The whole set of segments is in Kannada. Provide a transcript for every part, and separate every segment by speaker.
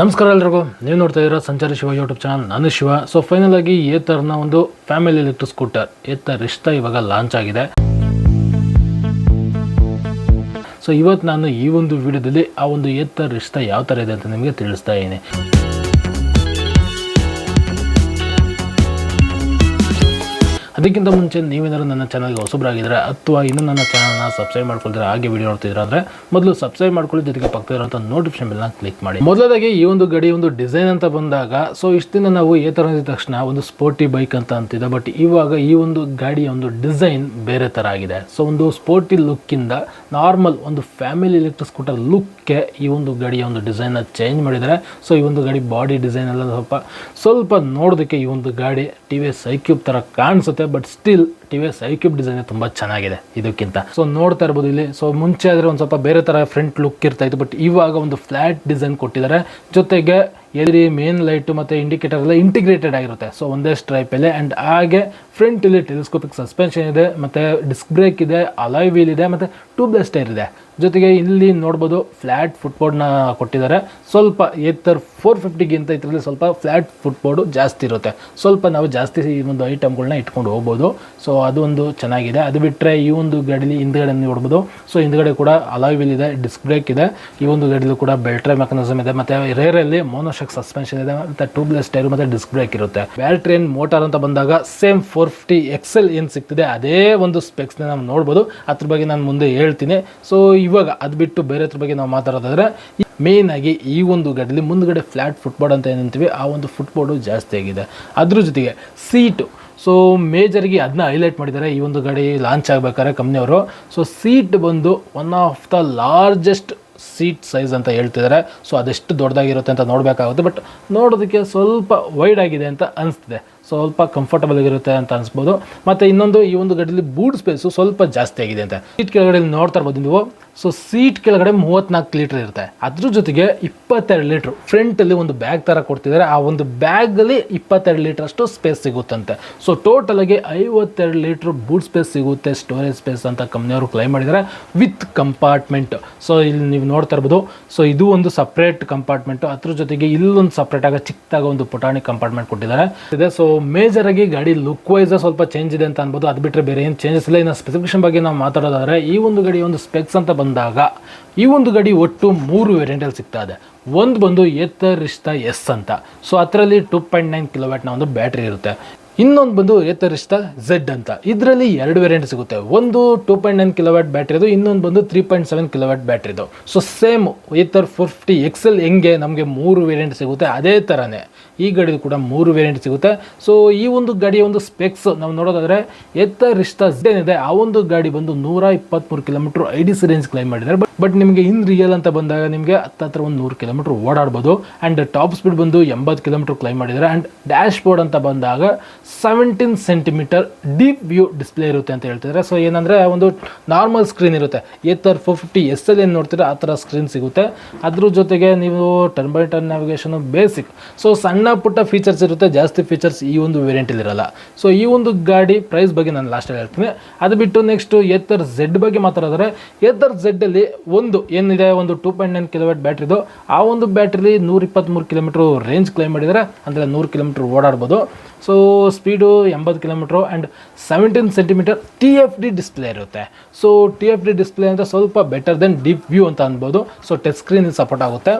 Speaker 1: ನಮಸ್ಕಾರ ಎಲ್ರಿಗೂ. ನೀವು ನೋಡ್ತಾ ಇದ್ದೀರಾ ಸಂಚಾರಿ ಶಿವ ಯೂಟ್ಯೂಬ್ ಚಾನಲ್ ನಾನು ಶಿವ. ಸೊ ಫೈನಲ್ ಆಗಿ ಏತರ್ನ ಒಂದು family electric scooter Ather Rizta ಇವಾಗ ಲಾಂಚ್ ಆಗಿದೆ. ಸೊ ಇವತ್ತು ನಾನು ಈ ಒಂದು ವಿಡಿಯೋದಲ್ಲಿ ಆ ಒಂದು ಏತರ್ ರಿಶ್ತಾ ಯಾವ ಥರ ಇದೆ ಅಂತ ನಿಮಗೆ ತಿಳಿಸ್ತಾ ಇದ್ದೀನಿ. ಅದಕ್ಕಿಂತ ಮುಂಚೆ ನೀವೇನಾದ್ರೂ ನನ್ನ ಚಾನಲ್ಗೆ ಹೊಸಬರಾಗಿದ್ದರೆ ಅಥವಾ ಇನ್ನೂ ನನ್ನ ಚಾನಲ್ನ ಸಬ್ಸ್ಕ್ರೈಬ್ ಮಾಡ್ಕೊಳ್ತಾರೆ, ಹಾಗೆ ವಿಡಿಯೋ ನೋಡ್ತಿದ್ರೆ ಅಂದರೆ ಮೊದಲು ಸಬ್ಸ್ಕ್ರೈಬ್ ಮಾಡ್ಕೊಳ್ಳಿ, ಜೊತೆಗೆ ಪಕ್ಕದಲ್ಲಿರುವಂಥ ನೋಟಿಫಿಕೇಶನ್ ಬೆಲ್ನ ಕ್ಲಿಕ್ ಮಾಡಿ. ಮೊದಲದಾಗಿ ಈ ಒಂದು ಗಡಿ, ಒಂದು ಡಿಸೈನ್ ಅಂತ ಬಂದಾಗ ಸೊ ಇಷ್ಟು ದಿನ ನಾವು ಈ ಥರ ತಕ್ಷಣ ಒಂದು ಸ್ಪೋರ್ಟಿ ಬೈಕ್ ಅಂತ ಅಂತಿದ್ದೆ ಬಟ್ ಇವಾಗ ಈ ಒಂದು ಗಾಡಿಯ ಒಂದು ಡಿಸೈನ್ ಬೇರೆ ಥರ ಆಗಿದೆ. ಸೊ ಒಂದು ಸ್ಪೋರ್ಟಿ ಲುಕ್ಕಿಂದ ನಾರ್ಮಲ್ ಒಂದು ಫ್ಯಾಮಿಲಿ ಎಲೆಕ್ಟ್ರಿಕ್ ಸ್ಕೂಟರ್ ಲುಕ್ಗೆ ಈ ಒಂದು ಗಾಡಿಯ ಒಂದು ಡಿಸೈನ್ನ ಚೇಂಜ್ ಮಾಡಿದ್ದಾರೆ. ಸೊ ಈ ಒಂದು ಗಾಡಿ ಬಾಡಿ ಡಿಸೈನ್ ಎಲ್ಲ ಸ್ವಲ್ಪ ಸ್ವಲ್ಪ ನೋಡೋದಕ್ಕೆ ಈ ಒಂದು ಗಾಡಿ ಟಿ ವಿ ಎಸ್ ಐಕ್ಯೂಬ್ ಥರ ಕಾಣಿಸುತ್ತೆ but still T V S iQube design ತುಂಬ ಚೆನ್ನಾಗಿದೆ ಇದಕ್ಕಿಂತ. ಸೊ ನೋಡ್ತಾ ಇರ್ಬೋದು ಇಲ್ಲಿ. ಸೊ ಮುಂಚೆ ಆದರೆ ಒಂದು ಸ್ವಲ್ಪ ಬೇರೆ ಥರ ಫ್ರಂಟ್ ಲುಕ್ ಇರ್ತಾ ಇತ್ತು ಬಟ್ ಇವಾಗ ಒಂದು ಫ್ಲ್ಯಾಟ್ ಡಿಸೈನ್ ಕೊಟ್ಟಿದ್ದಾರೆ. ಜೊತೆಗೆ ಎಲ್ಲಿ ಮೇನ್ ಲೈಟು ಮತ್ತು ಇಂಡಿಕೇಟರ್ ಎಲ್ಲ ಇಂಟಿಗ್ರೇಟೆಡ್ ಆಗಿರುತ್ತೆ. ಸೊ ಒಂದೇ ಸ್ಟ್ರೈಪ್ ಸ್ಟ್ರೈಪಲ್ಲಿ ಆ್ಯಂಡ್ ಹಾಗೆ ಫ್ರಂಟ್ ಇಲ್ಲಿ ಟೆಲಿಸ್ಕೋಪಿಕ್ ಸಸ್ಪೆನ್ಷನ್ ಇದೆ, ಮತ್ತು ಡಿಸ್ಕ್ ಬ್ರೇಕ್ ಇದೆ ಅಲಾಯ್ ವೀಲ್ ಇದೆ, ಮತ್ತು ಟ್ಯೂಬ್ಲೆಸ್ ಟೈರ್ ಇದೆ. ಜೊತೆಗೆ ಇಲ್ಲಿ ನೋಡ್ಬೋದು ಫ್ಲ್ಯಾಟ್ ಫುಟ್ಬೋರ್ಡ್ನ ಕೊಟ್ಟಿದ್ದಾರೆ. ಸ್ವಲ್ಪ ಏತರ್ ಫೋರ್ ಫಿಫ್ಟಿಗಿಂತ ಇದರಲ್ಲಿ ಸ್ವಲ್ಪ ಫ್ಲ್ಯಾಟ್ ಫುಟ್ಬೋರ್ಡು ಜಾಸ್ತಿ ಇರುತ್ತೆ. ಸ್ವಲ್ಪ ನಾವು ಜಾಸ್ತಿ ಈ ಒಂದು ಐಟಮ್ಗಳನ್ನ ಇಟ್ಕೊಂಡು ಹೋಗ್ಬೋದು. ಸೊ ಅದು ಒಂದು ಚೆನ್ನಾಗಿದೆ. ಅದು ಬಿಟ್ಟರೆ ಈ ಒಂದು ಗಾಡೀಲಿ ಹಿಂದ್ಗಡೆ ನೋಡ್ಬೋದು. ಸೊ ಹಿಂದ್ಗಡೆ ಕೂಡ ಅಲಾಯ್ ವೀಲ್ ಇದೆ ಡಿಸ್ಕ್ ಬ್ರೇಕ್ ಇದೆ. ಈ ಒಂದು ಗಾಡಿಲೂ ಕೂಡ ಬೆಲ್ಟ್ರೇ ಮೆಕಾನಿಸಮ್ ಇದೆ. ಮತ್ತು ರೇರಲ್ಲಿ ಮೋನೋಶಕ್ ಸಸ್ಪೆನ್ಷನ್ ಇದೆ. ಮತ್ತು ಟ್ಯೂಬ್ಲೆಸ್ ಟೈರ್ ಮತ್ತು ಡಿಸ್ಕ್ ಬ್ರೇಕ್ ಇರುತ್ತೆ. ಬ್ಯಾಟ್ರಿ ಟ್ರೈನ್ ಮೋಟಾರ್ ಅಂತ ಬಂದಾಗ ಸೇಮ್ ಫೋರ್ ಫಿಫ್ಟಿ ಎಕ್ಸೆಲ್ ಏನು ಸಿಗ್ತಿದೆ, ಅದೇ ಒಂದು ಸ್ಪೆಕ್ಸ್ನ ನಾವು ನೋಡ್ಬೋದು. ಅದ್ರ ಬಗ್ಗೆ ನಾನು ಮುಂದೆ ಹೇಳ್ತೀನಿ. ಸೊ ಇವಾಗ ಅದು ಬಿಟ್ಟು ಬೇರೆ ಅದ್ರ ಬಗ್ಗೆ ನಾವು ಮಾತಾಡೋದಾದ್ರೆ ಮೇನ್ ಆಗಿ ಈ ಒಂದು ಗಾಡಿಲಿ ಮುಂದ್ಗಡೆ ಫ್ಲ್ಯಾಟ್ ಫುಟ್ಬಾಲ್ ಅಂತ ಏನಂತೀವಿ ಆ ಒಂದು ಫುಟ್ಬಾಲು ಜಾಸ್ತಿ ಆಗಿದೆ. ಅದ್ರ ಜೊತೆಗೆ ಸೀಟು ಸೊ ಮೇಜರ್ಗೆ ಅದನ್ನ ಹೈಲೈಟ್ ಮಾಡಿದ್ದಾರೆ ಈ ಒಂದು ಗಾಡಿ ಲಾಂಚ್ ಆಗಬೇಕಾದ್ರೆ ಕಂಪ್ನಿಯವರು ಸೊ ಸೀಟ್ ಬಂದು one of the largest seat size ಅಂತ ಹೇಳ್ತಿದ್ದಾರೆ ಸೊ ಅದೆಷ್ಟು ದೊಡ್ಡದಾಗಿರುತ್ತೆ ಅಂತ ನೋಡಬೇಕಾಗುತ್ತೆ. ಬಟ್ ನೋಡೋದಕ್ಕೆ ಸ್ವಲ್ಪ ವೈಡ್ ಆಗಿದೆ ಅಂತ ಅನಿಸ್ತಿದೆ. ಸ್ವಲ್ಪ ಕಂಫರ್ಟಬಲ್ ಆಗಿರುತ್ತೆ ಅಂತ ಅನಿಸ್ಬೋದು. ಮತ್ತು ಇನ್ನೊಂದು ಈ ಒಂದು ಗಡಿಯಲ್ಲಿ ಬೂಟ್ ಸ್ಪೇಸು ಸ್ವಲ್ಪ ಜಾಸ್ತಿ ಆಗಿದೆ ಅಂತ. ಸೀಟ್ ಕೆಳಗಡೆ ನೋಡ್ತಾ ಇರ್ಬೋದು ನೀವು. ಸೊ ಸೀಟ್ ಕೆಳಗಡೆ ಮೂವತ್ನಾಲ್ಕು ಲೀಟ್ರ್ ಇರುತ್ತೆ. ಅದ್ರ ಜೊತೆಗೆ ಇಪ್ಪತ್ತೆರಡು ಲೀಟ್ರ್ ಫ್ರಂಟಲ್ಲಿ ಒಂದು ಬ್ಯಾಗ್ ಥರ ಕೊಡ್ತಿದ್ದಾರೆ ಆ ಒಂದು ಬ್ಯಾಗಲ್ಲಿ ಇಪ್ಪತ್ತೆರಡು ಲೀಟ್ರ್ ಅಷ್ಟು ಸ್ಪೇಸ್ ಸಿಗುತ್ತಂತೆ. ಸೊ ಟೋಟಲಾಗಿ ಐವತ್ತೆರಡು ಲೀಟ್ರ್ ಬೂಟ್ ಸ್ಪೇಸ್ ಸಿಗುತ್ತೆ ಸ್ಟೋರೇಜ್ ಸ್ಪೇಸ್ ಅಂತ ಕಂಪ್ನಿಯವರು ಕ್ಲೈಮ್ ಮಾಡಿದ್ದಾರೆ ವಿತ್ ಕಂಪಾರ್ಟ್ಮೆಂಟ್ ಸೊ ಇಲ್ಲಿ ನೀವು ನೋಡ್ತಾ ಇರ್ಬೋದು. ಸೊ ಇದು ಒಂದು ಸಪ್ರೇಟ್ ಕಂಪಾರ್ಟ್ಮೆಂಟು ಅದ್ರ ಜೊತೆಗೆ ಇಲ್ಲೊಂದು ಸಪ್ರೇಟ್ ಆಗ ಚಿಕ್ಕದಾಗ ಒಂದು ಪುಟಾಣಿ ಕಂಪಾರ್ಟ್ಮೆಂಟ್ ಕೊಟ್ಟಿದ್ದಾರೆ. ಇದೆ. ಸೊ ಮೇಜರ್ ಆಗಿ ಗಾಡಿ ಲುಕ್ ವೈಸ್ ಸ್ವಲ್ಪ ಚೇಂಜ್ ಇದೆ ಅಂತ ಅನ್ಬೋದು. ಅದು ಬಿಟ್ಟರೆ ಬೇರೆ ಏನು ಚೇಂಜಸ್ ಇಲ್ಲ. ಇನ್ನು ಸ್ಪೆಸಿಫಿಕೇಶನ್ ಬಗ್ಗೆ ನಾವು ಮಾತಾಡೋದಾದ್ರೆ ಈ ಒಂದು ಗಾಡಿ ಒಂದು ಸ್ಪೆಕ್ಸ್ ಅಂತ ಬಂದಾಗ ಈ ಒಂದು ಗಡಿ ಒಟ್ಟು ಮೂರು ವೇರಿಯಂಟಲ್ಲಿ ಸಿಗ್ತಾ ಇದೆ ಒಂದು ಬಂದು ಎತ್ತರಿಷ್ಟ ಎಸ್ ಅಂತ. ಸೊ ಅದರಲ್ಲಿ ಟೂ ಪಾಯಿಂಟ್ ನೈನ್ ಕಿಲೋವ್ಯಾಟ್ನ ಒಂದು ಬ್ಯಾಟ್ರಿ ಇರುತ್ತೆ. ಇನ್ನೊಂದು ಬಂದು ಏತರಿಷ್ಟ ಝೆಡ್ ಅಂತ. ಇದರಲ್ಲಿ ಎರಡು ವೇರಿಯಂಟ್ ಸಿಗುತ್ತೆ. ಒಂದು ಟೂ ಪಾಯಿಂಟ್ ನೈನ್ ಕಿಲೋವ್ಯಾಟ್ ಬ್ಯಾಟ್ರಿದು ಇನ್ನೊಂದು ಬಂದು three point seven kilowatt ಬ್ಯಾಟ್ರಿದು so same Ather four fifty excel ಹೆಂಗೆ ನಮಗೆ ಮೂರು ವೇರಿಯಂಟ್ ಸಿಗುತ್ತೆ, ಅದೇ ಥರನೇ ಈ ಗಾಡಿದು ಕೂಡ ಮೂರು ವೇರಿಯಂಟ್ ಸಿಗುತ್ತೆ. ಸೊ ಈ ಒಂದು ಗಾಡಿಯ ಒಂದು ಸ್ಪೆಕ್ಸ್ ನಾವು ನೋಡೋದಾದ್ರೆ ಎತ್ತರಿಷ್ಟ ಏನಿದೆ, ಆ ಒಂದು ಗಾಡಿ ಬಂದು ನೂರ ಇಪ್ಪತ್ತ್ಮೂರು kilometre I D C range claim ಮಾಡಿದ್ದಾರೆ. ಬಟ್ ಬಟ್ ನಿಮಗೆ ಇನ್ ರಿಯಲ್ ಅಂತ ಬಂದಾಗ ನಿಮಗೆ ಹತ್ತತ್ರ ಒಂದು ನೂರು ಕಿಲೋಮೀಟ್ರ್ ಓಡಾಡ್ಬೋದು. ಆ್ಯಂಡ್ ಟಾಪ್ ಸ್ಪೀಡ್ ಬಂದು ಎಂಬತ್ತು ಕಿಲೋಮೀಟ್ರ್ ಕ್ಲೈಮ್ ಮಾಡಿದರೆ. ಆ್ಯಂಡ್ ಡ್ಯಾಶ್ ಬೋರ್ಡ್ ಅಂತ ಬಂದಾಗ seventeen centimetre deep view display ಇರುತ್ತೆ ಅಂತ ಹೇಳ್ತಿದ್ದಾರೆ ಸೊ ಏನಂದರೆ ಒಂದು ನಾರ್ಮಲ್ ಸ್ಕ್ರೀನ್ ಇರುತ್ತೆ. Ather four fifty S L ಏನು ನೋಡ್ತೀರಾ, ಆ ಥರ ಸ್ಕ್ರೀನ್ ಸಿಗುತ್ತೆ. ಅದ್ರ ಜೊತೆಗೆ ನೀವು turn by turn navigation basic so ಸಣ್ಣ ಪುಟ್ಟ ಫೀಚರ್ಸ್ ಇರುತ್ತೆ, ಜಾಸ್ತಿ ಫೀಚರ್ಸ್ ಈ ಒಂದು ವೇರಿಯಂಟಲ್ಲಿ ಇರಲ್ಲ. ಸೊ ಈ ಒಂದು ಗಾಡಿ ಪ್ರೈಸ್ ಬಗ್ಗೆ ನಾನು ಲಾಸ್ಟಲ್ಲಿ ಹೇಳ್ತೀನಿ. ಅದು ಬಿಟ್ಟು ನೆಕ್ಸ್ಟು ಎತ್ತರ್ ಝೆಡ್ ಬಗ್ಗೆ ಮಾತಾಡಿದ್ರೆ ಎತ್ತರ್ ಝೆಡ್ಡಲ್ಲಿ ಒಂದು ಏನಿದೆ, ಒಂದು ಟೂ ಪಾಯಿಂಟ್ ನೈನ್ ಕಿಲೋವಾಟ್ ಬ್ಯಾಟ್ರಿದು ಆ ಒಂದು ಬ್ಯಾಟ್ರಿಲಿ ನೂರ ಇಪ್ಪತ್ತ್ಮೂರು ಕಿಲೋಮೀಟ್ರ್ ರೇಂಜ್ ಕ್ಲೈಮ್ ಮಾಡಿದರೆ, ಅಂದರೆ ನೂರು ಕಿಲೋಮೀಟ್ರ್ ಓಡಾಡ್ಬೋದು. ಸೊ ಸ್ಪೀಡು ಎಂಬತ್ತು kilometre and seventeen centimetre T F D display ಇರುತ್ತೆ. So T F D display ಅಂದರೆ ಸ್ವಲ್ಪ ಬೆಟರ್ ದೆನ್ ಡೀಪ್ ವ್ಯೂ ಅಂತ ಅನ್ಬೋದು. ಸೊ ಟಚ್ ಸ್ಕ್ರೀನ್ ಸಪೋರ್ಟ್ ಆಗುತ್ತೆ.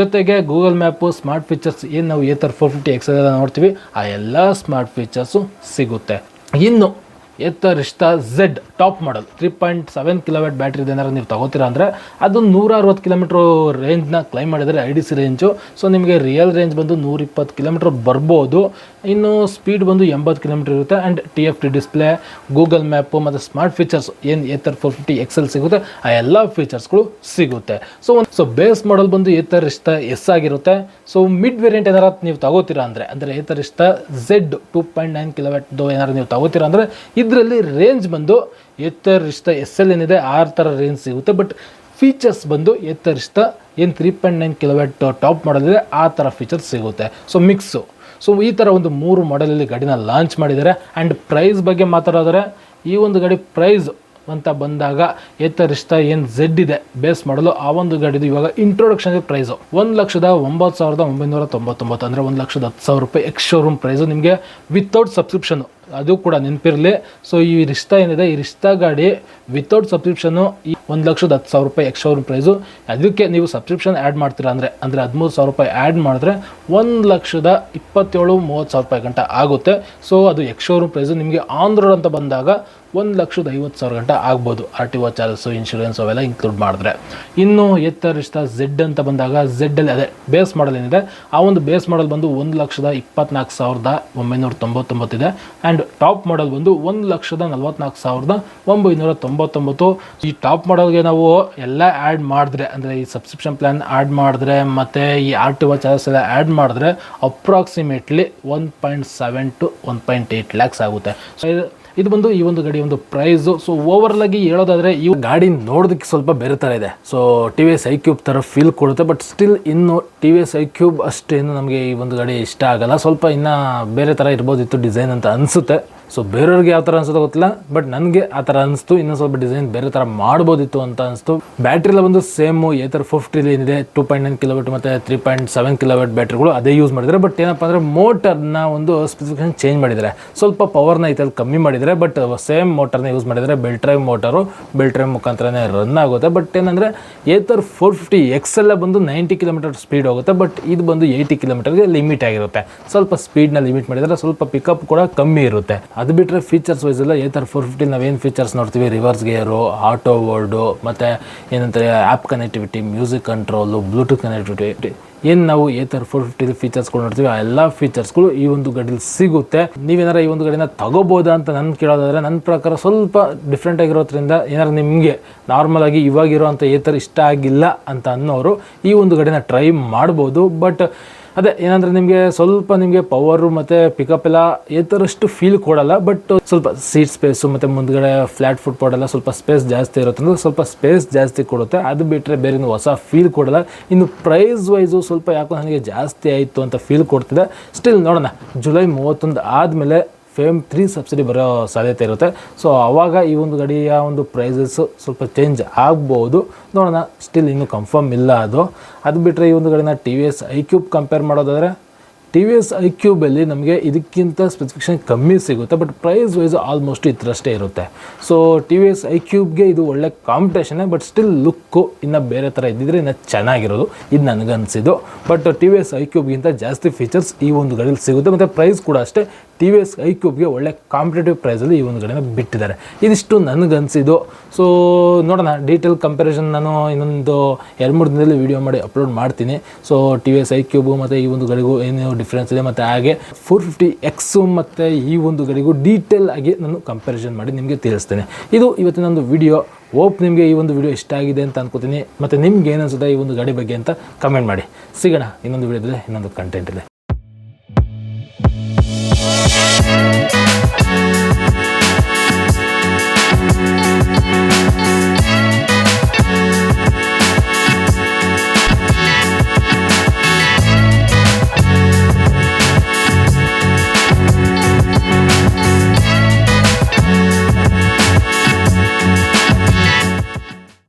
Speaker 1: ಜೊತೆಗೆ ಗೂಗಲ್ ಮ್ಯಾಪು ಸ್ಮಾರ್ಟ್ ಫೀಚರ್ಸ್ ಏನು ನಾವು ಏತರ್ ಫೋರ್ ಫಿಫ್ಟಿ ಎಕ್ಸ್ ನೋಡ್ತೀವಿ, ಆ ಎಲ್ಲ ಸ್ಮಾರ್ಟ್ ಫೀಚರ್ಸು ಸಿಗುತ್ತೆ. ಇನ್ನು Ather Rizta Z top model three point seven kilowatt battery ಏನಾದ್ರು ನೀವು ತಗೋತೀರಾ ಅಂದರೆ ಅದು ನೂರ ಅರವತ್ತು ಕಿಲೋಮೀಟ್ರ್ ರೇಂಜ್ನ ಕ್ಲೈಮ್ ಮಾಡಿದರೆ I D C range so ನಿಮಗೆ ರಿಯಲ್ ರೇಂಜ್ ಬಂದು ನೂರಿಪ್ಪತ್ತು ಕಿಲೋಮೀಟ್ರ್ ಬರ್ಬೋದು. ಇನ್ನು ಸ್ಪೀಡ್ ಬಂದು ಎಂಬತ್ತು ಕಿಲೋಮೀಟ್ರ್ ಇರುತ್ತೆ. And T F T display Google map ಮತ್ತು ಸ್ಮಾರ್ಟ್ ಫೀಚರ್ಸ್ ಏನು ಎತ್ತರ್ ಫೋರ್ ಫಿಫ್ಟಿ ಎಕ್ಸೆಲ್ ಸಿಗುತ್ತೆ. ಆ ಎಲ್ಲ ಫೀಚರ್ಸ್ಗಳು ಸಿಗುತ್ತೆ. ಸೊ ಒಂದು ಸೊ ಬೇಸ್ ಮಾಡಲ್ ಬಂದು ಏತರಿಷ್ಟ ಎಸ್ ಆಗಿರುತ್ತೆ. ಸೊ ಮಿಡ್ ವೇರಿಯಂಟ್ ಏನಾರು ನೀವು ತಗೋತೀರಾ ಅಂದರೆ ಅಂದರೆ Ather Rizta Z two point nine ಕಿಲೋವ್ಯಾಟ್ದು ಏನಾದ್ರು ನೀವು ತಗೋತೀರಾ ಅಂದರೆ ಇದರಲ್ಲಿ ರೇಂಜ್ ಬಂದು ಎತ್ತರಿಷ್ಟ ಎಸ್ ಎಲ್ ಏನಿದೆ, ಆರು ಥರ ರೇಂಜ್ ಸಿಗುತ್ತೆ. ಬಟ್ ಫೀಚರ್ಸ್ ಬಂದು ಎತ್ತರಿಷ್ಟ ಏನು three point nine kilowatt top ಮಾಡಲಿದೆ ಆ ಥರ ಫೀಚರ್ಸ್ ಸಿಗುತ್ತೆ. ಸೊ ಮಿಕ್ಸು ಸೊ ಈ ಥರ ಒಂದು ಮೂರು ಮಾಡೆಲಲ್ಲಿ ಗಾಡಿನ ಲಾಂಚ್ ಮಾಡಿದ್ದಾರೆ. ಆ್ಯಂಡ್ ಪ್ರೈಸ್ ಬಗ್ಗೆ ಮಾತಾಡೋದ್ರೆ ಈ ಒಂದು ಗಾಡಿ ಪ್ರೈಸ್ ಅಂತ ಬಂದಾಗ ಎತ್ತರಿಸ್ತಾ ಏನು ಝೆಡ್ ಇದೆ. ಬೇಸ್ ಮಾಡಲು ಆ ಒಂದು ಗಾಡಿದು ಇವಾಗ ಇಂಟ್ರೊಡಕ್ಷನ್ ಪ್ರೈಸು ಒಂದು ಲಕ್ಷದ ಒಂಬತ್ತು ಸಾವಿರದ ಒಂಬೈನೂರ ತೊಂಬತ್ತೊಂಬತ್ತು ಅಂದರೆ ಒಂದು ಲಕ್ಷದ ಹತ್ತು ಸಾವಿರ ರೂಪಾಯಿ ಎಕ್ಸ್ ಶೋರೂಮ್ ಪ್ರೈಸು ನಿಮಗೆ ವಿತೌಟ್ ಸಬ್ಸ್ಕ್ರಿಪ್ಷನ್ ಅದು ಕೂಡ ನೆನಪಿರಲಿ. ಸೊ ಈ ರಿಸ್ತಾ ಏನಿದೆ? ಈ ರಿಸ್ತಾ ಗಾಡಿ ವಿತೌಟ್ ಸಬ್ಸ್ಕ್ರಿಪ್ಷನ್ ಈ ಒಂದು ಲಕ್ಷದ ಹತ್ತು ಸಾವಿರ ರೂಪಾಯಿ ಎಕ್ಸ್ ಶೋರೂಮ್ ಪ್ರೈಸು ಅದಕ್ಕೆ ನೀವು ಸಬ್ಸ್ಕ್ರಿಪ್ಷನ್ ಆ್ಯಡ್ ಮಾಡ್ತೀರಾ ಅಂದರೆ ಅಂದರೆ ಹದಿಮೂರು ಸಾವಿರ ರೂಪಾಯಿ ಆ್ಯಡ್ ಮಾಡಿದ್ರೆ ಒಂದು ಲಕ್ಷದ ಇಪ್ಪತ್ತೇಳು ಮೂವತ್ತು ಸಾವಿರ ರೂಪಾಯಿ ಗಂಟ ಆಗುತ್ತೆ. ಸೊ ಅದು ಎಕ್ಸ್ ಶೋರೂಮ್ ಪ್ರೈಸು ನಿಮಗೆ ಆನ್ ರೋಡ್ ಅಂತ ಬಂದಾಗ ಒಂದು ಲಕ್ಷದ ಐವತ್ತು ಸಾವಿರ ಗಂಟೆ ಆಗ್ಬೋದು R T O charges insurance ಅವೆಲ್ಲ ಇನ್ಕ್ಲೂಡ್ ಮಾಡಿದ್ರೆ. ಇನ್ನು ಎತ್ತರಿಷ್ಟ ಝೆಡ್ ಅಂತ ಬಂದಾಗ ಝೆಡ್ಡಲ್ಲಿ ಅದೇ ಬೇಸ್ ಮಾಡಲ್ ಏನಿದೆ, ಆ ಒಂದು ಬೇಸ್ ಮಾಡಲ್ ಬಂದು ಒಂದು ಲಕ್ಷದ ಇಪ್ಪತ್ನಾಲ್ಕು ಸಾವಿರದ ಒಂಬೈನೂರ ತೊಂಬತ್ತೊಂಬತ್ತಿದೆ ಆ್ಯಂಡ್ ಟಾಪ್ ಮಾಡಲ್ ಬಂದು ಒಂದು ಲಕ್ಷದ ನಲ್ವತ್ನಾಲ್ಕು ಸಾವಿರದ ಒಂಬೈನೂರ ತೊಂಬತ್ತೊಂಬತ್ತು. ಈ ಟಾಪ್ ಮಾಡಲ್ಗೆ ನಾವು ಎಲ್ಲ ಆ್ಯಡ್ ಮಾಡಿದ್ರೆ, ಅಂದರೆ ಈ ಸಬ್ಸ್ಕ್ರಿಪ್ಷನ್ ಪ್ಲ್ಯಾನ್ ಆ್ಯಡ್ ಮಾಡಿದ್ರೆ, ಮತ್ತು ಈ ಆರ್ ಟಿ ಒ ಚಾರ್ಜಸ್ ಎಲ್ಲ ಆ್ಯಡ್ ಮಾಡಿದ್ರೆ approximately one point seven to one point eight lakhs ಆಗುತ್ತೆ. ಸೊ ಇದು ಇದು ಬಂದು ಈ ಒಂದು ಗಾಡಿ ಒಂದು ಪ್ರೈಸು ಸೊ ಓವರ್ಲ್ ಆಗಿ ಹೇಳೋದಾದ್ರೆ ಈ ಗಾಡಿ ನೋಡೋದಕ್ಕೆ ಸ್ವಲ್ಪ ಬೇರೆ ಥರ ಇದೆ. So T V S I cube ಥರ ಫೀಲ್ ಕೊಡುತ್ತೆ ಬಟ್ ಸ್ಟಿಲ್ ಇನ್ನು T V S I cube ಅಷ್ಟೇನು ನಮಗೆ ಈ ಒಂದು ಗಾಡಿ ಇಷ್ಟ ಆಗಲ್ಲ. ಸ್ವಲ್ಪ ಇನ್ನು ಬೇರೆ ಥರ ಇರ್ಬೋದಿತ್ತು ಡಿಸೈನ್ ಅಂತ ಅನಿಸುತ್ತೆ. ಸೊ ಬೇರೆಯವ್ರಿಗೆ ಯಾವ ಥರ ಅನ್ಸುತ್ತೋ ಗೊತ್ತಿಲ್ಲ ಬಟ್ ನನಗೆ ಆ ಥರ ಅನಿಸ್ತು. ಇನ್ನೂ ಸ್ವಲ್ಪ ಡಿಸೈನ್ ಬೇರೆ ಥರ ಮಾಡ್ಬೋದಿತ್ತು ಅಂತ ಅನಿಸ್ತು. ಬ್ಯಾಟ್ರಿ ಎಲ್ಲ ಬಂದು ಸೇಮ್ ಏ ಥರ ಫಿಫ್ಟಿಲಿ ಏನಿದೆ ಟೂ ಪಾಯಿಂಟ್ ನೈನ್ ಕಿಲೋಮೀಟರ್ ಮತ್ತು ತ್ರೀ ಪಾಯಿಂಟ್ ಸೆವೆನ್ ಕಿಲೋಮೀಟರ್ ಬ್ಯಾಟ್ರಿಗಳು ಅದೇ ಯೂಸ್ ಮಾಡಿದರೆ ಬಟ್ ಏನಪ್ಪ ಅಂದರೆ ಮೋಟರ್ನ ಒಂದು ಸ್ಪೆಸಿಫಿಕೇಶನ್ ಚೇಂಜ್ ಮಾಡಿದ್ದಾರೆ. ಸ್ವಲ್ಪ ಪವರ್ನ ಇದ್ರಲ್ಲಿ ಕಮ್ಮಿ ಮಾಡಿದ್ದಾರೆ ಬಟ್ ಸೇಮ್ ಮೋಟರ್ನ ಯೂಸ್ ಮಾಡಿದರೆ belt drive motor belt drive ಮುಖಾಂತರನೇ run ಆಗುತ್ತೆ. ಬಟ್ ಏನಂದರೆ ಏತರ್ ಫೋರ್ ಫಿಫ್ಟಿ ಎಕ್ಸೆಲ್ಲ ಬಂದು ನೈಂಟಿ ಕಿಲೋಮೀಟರ್ ಸ್ಪೀಡ್ ಹೋಗುತ್ತೆ ಬಟ್ ಇದು ಬಂದು ಏಯ್ಟಿ ಕಿಲೋಮೀಟರ್ಗೆ ಲಿಮಿಟ್ ಆಗಿರುತ್ತೆ. ಸ್ವಲ್ಪ ಸ್ಪೀಡ್ನ ಲಿಮಿಟ್ ಮಾಡಿದರೆ ಸ್ವಲ್ಪ ಪಿಕಪ್ ಕೂಡ ಕಮ್ಮಿ ಇರುತ್ತೆ. ಅದು ಬಿಟ್ಟರೆ ಫೀಚರ್ಸ್ ವೈಸ್ ಎಲ್ಲ ಏತರ್ ಫೋರ್ ಫಿಫ್ಟಿ ನಾವೇನು ಫೀಚರ್ಸ್ ನೋಡ್ತೀವಿ? ರಿವರ್ಸ್ ಗೇರು ಆಟೋ ವರ್ಡು ಮತ್ತು ಏನಂತಾರೆ app connectivity music control bluetooth connectivity ಏನು ನಾವು ಏ ಥರ ಫೋರ್ ಫಿಫ್ಟಿ ಫೀಚರ್ಸ್ಗಳು ನೋಡ್ತೀವಿ, ಆ ಎಲ್ಲ ಫೀಚರ್ಸ್ಗಳು ಈ ಒಂದು ಗಾಡೀಲಿ ಸಿಗುತ್ತೆ. ನೀವೇನಾರ ಈ ಒಂದು ಗಡಿನ ತಗೋಬೋದಾ ಅಂತ ನನ್ನ ಕೇಳೋದಾದರೆ ನನ್ನ ಪ್ರಕಾರ ಸ್ವಲ್ಪ ಡಿಫ್ರೆಂಟ್ ಆಗಿರೋದ್ರಿಂದ ಏನಾರು ನಿಮಗೆ ನಾರ್ಮಲ್ ಆಗಿ ಇವಾಗಿರೋ ಅಂಥ ಏ ಥರ ಇಷ್ಟ ಆಗಿಲ್ಲ ಅಂತ ಅನ್ನೋರು ಈ ಒಂದು ಗಡಿನ ಟ್ರೈ ಮಾಡ್ಬೋದು. ಬಟ್ ಅದೇ, ಏನಂದ್ರೆ ನಿಮಗೆ ಸ್ವಲ್ಪ ನಿಮಗೆ ಪವರು ಮತ್ತು ಪಿಕಪ್ ಎಲ್ಲ ಈ ಥರಷ್ಟು ಫೀಲ್ ಕೊಡಲ್ಲ ಬಟ್ ಸ್ವಲ್ಪ ಸೀಟ್ ಸ್ಪೇಸು ಮತ್ತು ಮುಂದ್ಗಡೆ ಫ್ಲ್ಯಾಟ್ ಫುಟ್ ಎಲ್ಲ ಸ್ವಲ್ಪ ಸ್ಪೇಸ್ ಜಾಸ್ತಿ ಇರುತ್ತೆ ಸ್ವಲ್ಪ ಸ್ಪೇಸ್ ಜಾಸ್ತಿ ಕೊಡುತ್ತೆ. ಅದು ಬಿಟ್ಟರೆ ಬೇರೆ ಹೊಸ ಫೀಲ್ ಕೊಡಲ್ಲ. ಇನ್ನು ಪ್ರೈಸ್ ವೈಸು ಸ್ವಲ್ಪ ಯಾಕೋ ನನಗೆ ಜಾಸ್ತಿ ಆಯಿತು ಅಂತ ಫೀಲ್ ಕೊಡ್ತಿದೆ. ಸ್ಟಿಲ್ ನೋಡೋಣ ಜುಲೈ ಮೂವತ್ತೊಂದು ಆದಮೇಲೆ ಫೇಮ್ ತ್ರೀ ಸಬ್ಸಿಡಿ ಬರೋ ಸಾಧ್ಯತೆ ಇರುತ್ತೆ. ಸೊ ಆವಾಗ ಈ ಒಂದು ಗಡಿಯ ಒಂದು ಪ್ರೈಸಸ್ಸು ಸ್ವಲ್ಪ ಚೇಂಜ್ ಆಗ್ಬೋದು. ನೋಡೋಣ ಸ್ಟಿಲ್ ಇನ್ನೂ ಕನ್ಫರ್ಮ್ ಇಲ್ಲ ಅದು. ಅದು ಬಿಟ್ಟರೆ ಈ ಒಂದು ಗಡಿನ T V S I cube compare ಮಾಡೋದಾದರೆ ಟಿ ವಿ ಎಸ್ ಐ ಕ್ಯೂಬಲ್ಲಿ ನಮಗೆ ಇದಕ್ಕಿಂತ ಸ್ಪೆಸಿಫಿಕೇಷನ್ ಕಮ್ಮಿ ಸಿಗುತ್ತೆ ಬಟ್ ಪ್ರೈಸ್ ವೈಸ್ ಆಲ್ಮೋಸ್ಟ್ ಇದರಷ್ಟೇ ಇರುತ್ತೆ. So T V S I ಕ್ಯೂಬ್ಗೆ ಇದು ಒಳ್ಳೆ ಕಾಂಪಿಟೇಷನ್ನೇ ಬಟ್ ಸ್ಟಿಲ್ ಲುಕ್ಕು ಇನ್ನು ಬೇರೆ ಥರ ಇದ್ದಿದ್ರೆ ಇನ್ನು ಚೆನ್ನಾಗಿರೋದು. ಇದು ನನಗನ್ಸಿದ್ದು. But T V S I ಕ್ಯೂಬ್ಗಿಂತ ಜಾಸ್ತಿ ಫೀಚರ್ಸ್ ಈ ಒಂದು ಗಾಡೀಲಿ ಸಿಗುತ್ತೆ, ಮತ್ತು ಪ್ರೈಸ್ ಕೂಡ ಅಷ್ಟೇ ಟಿ ವಿ ಎಸ್ ಐ ಕ್ಯೂಬ್ಗೆ ಒಳ್ಳೆ ಕಾಂಪಿಟೇಟಿವ್ ಪ್ರೈಸಲ್ಲಿ ಈ ಒಂದು ಗಡಿನ ಬಿಟ್ಟಿದ್ದಾರೆ. ಇದಿಷ್ಟು ನನಗನ್ಸಿದ್ದು. ಸೊ ನೋಡೋಣ. ಡೀಟೇಲ್ ಕಂಪ್ಯಾರಿಸನ್ ನಾನು ಇನ್ನೊಂದು ಎರಡು ಮೂರು ದಿನದಲ್ಲಿ ವೀಡಿಯೋ ಮಾಡಿ ಅಪ್ಲೋಡ್ ಮಾಡ್ತೀನಿ. So T V S I cube ಮತ್ತು ಈ ಒಂದು ಗಡಿಗೂ ಏನು ಡಿಫ್ರೆನ್ಸ್ ಇದೆ ಮತ್ತು ಹಾಗೆ ಫೋರ್ ಫಿಫ್ಟಿ ಎಕ್ಸು ಮತ್ತು ಈ ಒಂದು ಗಡಿಗೂ ಡೀಟೇಲ್ ಆಗಿ ನಾನು ಕಂಪ್ಯಾರಿಸನ್ ಮಾಡಿ ನಿಮಗೆ ತಿಳಿಸ್ತೇನೆ. ಇದು ಇವತ್ತಿನ ಒಂದು ವಿಡಿಯೋ ಹೋಪ್ ನಿಮಗೆ ಈ ಒಂದು ವಿಡಿಯೋ ಇಷ್ಟ ಆಗಿದೆ ಅಂತ ಅನ್ಕೋತೀನಿ. ಮತ್ತು ನಿಮ್ಗೆ ಏನು ಈ ಒಂದು ಗಾಡಿ ಬಗ್ಗೆ ಅಂತ ಕಮೆಂಟ್ ಮಾಡಿ. ಸಿಗೋಣ ಇನ್ನೊಂದು ವಿಡಿಯೋದಲ್ಲಿ ಇನ್ನೊಂದು ಕಂಟೆಂಟ್ ಇದೆ